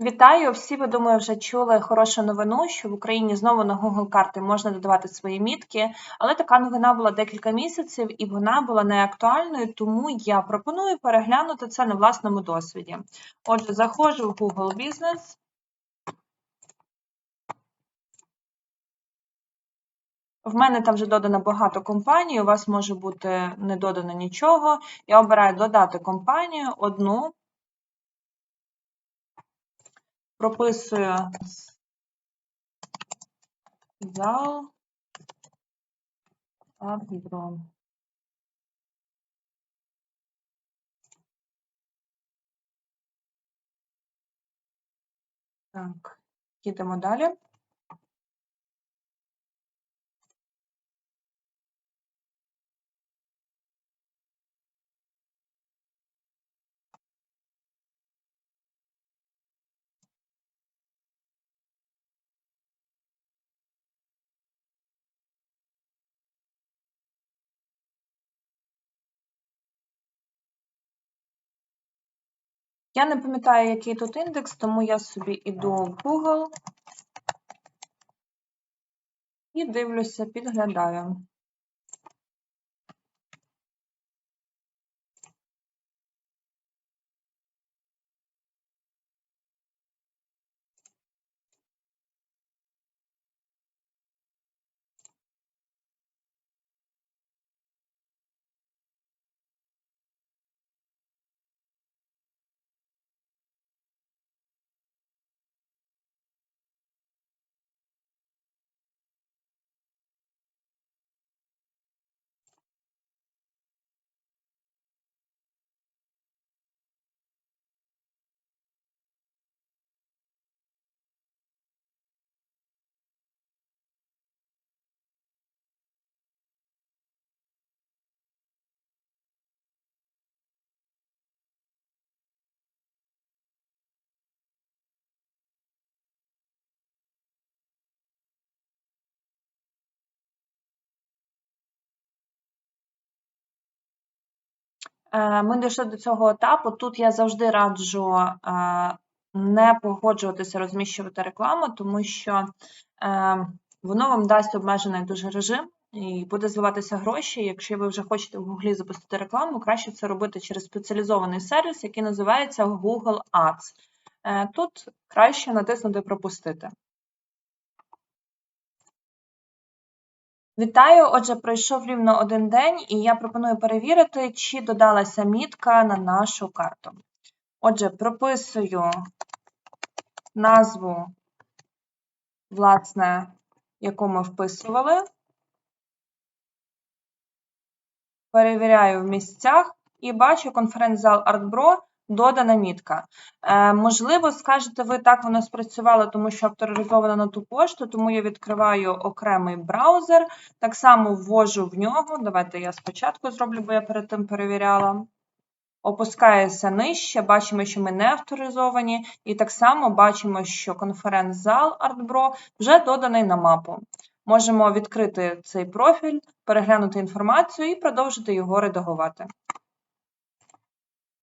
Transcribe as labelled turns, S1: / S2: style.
S1: Вітаю! Всі, ви думаю, вже чули хорошу новину, що в Україні знову на Google карти можна додавати свої мітки, але така новина була декілька місяців і вона була неактуальною, тому я пропоную переглянути це на власному досвіді. Отже, заходжу в Google Business. В мене там вже додано багато компаній, у вас може бути не додано нічого. Я обираю додати компанію, одну. Прописую зал агро. Так, їдемо далі. Я не пам'ятаю, який тут індекс, тому я собі йду в Google і дивлюся, підглядаю. Ми дійшли до цього етапу. Тут я завжди раджу е, не погоджуватися розміщувати рекламу, тому що е, воно вам дасть обмежений дуже режим і буде зливатися гроші. Якщо ви вже хочете в Гуглі запустити рекламу, краще це робити через спеціалізований сервіс, який називається Google Ads. Тут краще натиснути Пропустити. Вітаю! Отже, пройшов рівно один день, і я пропоную перевірити, чи додалася мітка на нашу карту. Отже, прописую назву, власне, яку ми вписували. Перевіряю в місцях і бачу конференц-зал ArtBro Додана мітка. Е, Можливо, скажете ви, так воно спрацювало, тому що авторизовано на ту пошту, тому я відкриваю окремий браузер, так само ввожу в нього. Давайте я спочатку зроблю, бо я перед тим перевіряла. Опускаюся нижче, бачимо, що ми не авторизовані, і так само бачимо, що конференц-зал ArtBro вже доданий на мапу. Можемо відкрити цей профіль, переглянути інформацію і продовжити його редагувати.